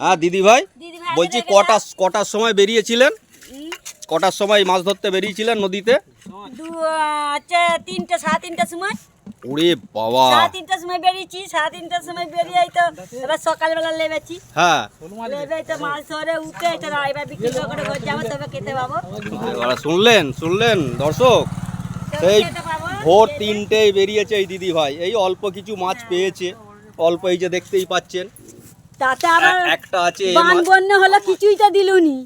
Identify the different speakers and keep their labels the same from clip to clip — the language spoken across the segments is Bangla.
Speaker 1: হ্যাঁ দিদি ভাই বলছি কটা কটার সময় বেরিয়েছিলেন? কটার সময় মাছ ধরতে বেরিয়েছিলেন নদীতে?
Speaker 2: তিনটে সাড়ে তিনটার সময়।
Speaker 1: ওরে বাবা!
Speaker 2: সাড়ে তিনটার সময় বেরিয়েছি সাড়ে তিনটার সময় বেরিয়ে তো এবার সকালবেলা লেবেছি।
Speaker 1: হ্যাঁ।
Speaker 2: লেবে তো মাছ ধরে উঠে এই এবার বিক্রি করে ঘর যাব তবে খেতে পাবো।
Speaker 1: শুনলেন শুনলেন দর্শক?
Speaker 2: খেতে
Speaker 1: ভোর তিনটেই বেরিয়েছে এই দিদি ভাই এই অল্প কিছু মাছ পেয়েছে। অল্প এই যে দেখতেই পাচ্ছেন।
Speaker 2: তাতে আবার
Speaker 1: একটা আছে
Speaker 2: বান বন্যা হলো কিছুই তো দিলুনি।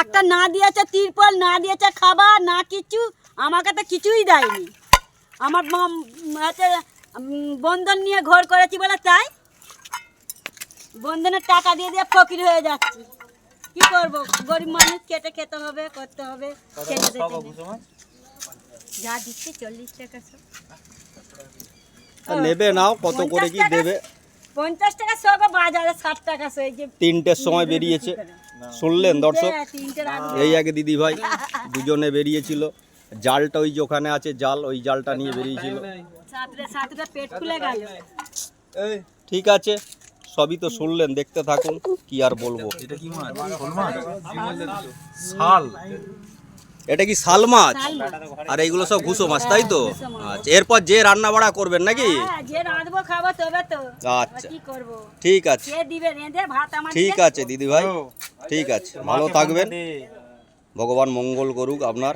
Speaker 2: একটা না দিয়েছে তিরপল না দিয়েছে খাবার না কিছু আমাকে তো কিছুই দেয়নি। আমার হচ্ছে বন্ধন নিয়ে ঘর করেছি বলে তাই বন্ধনের টাকা দিয়ে দিয়ে ফকির হয়ে যাচ্ছি। কি করব? গরিব মানুষ কেটে খেতে হবে করতে হবে যা দিচ্ছে চল্লিশ টাকা
Speaker 1: নেবে নাও কত করে কি দেবে?
Speaker 2: পঞ্চাশ টাকা সব বাজারে ষাট টাকা সব এই যে
Speaker 1: তিনটের সময় বেরিয়েছে। শুনলেন দর্শক? এই আগে দিদি ভাই দুজনে বেরিয়েছিল। জালটা ওই যে ওখানে আছে জাল ওই জালটা নিয়ে বেরিয়েছিল।
Speaker 2: সাতটা সাতটা পেট খুলে গেল।
Speaker 1: ঠিক আছে সবই তো শুনলেন দেখতে থাকুন কি আর বলব।
Speaker 3: এটা কি মাছ? শাল।
Speaker 1: এটা কি শাল মাছ? আর এইগুলো সব ঘুষো মাছ তাই তো? আচ্ছা এরপর যে রান্না বাড়া করবেন নাকি?
Speaker 2: হ্যাঁ, যে রাঁধবো খাব তবে তো।
Speaker 1: আচ্ছা।
Speaker 2: আর কি করব?
Speaker 1: ঠিক আছে।
Speaker 2: সে দিবে? রেঁধে ভাত আমার
Speaker 1: ঠিক আছে দিদি ভাই ঠিক আছে ভালো থাকবেন। ভগবান মঙ্গল করুক আপনার।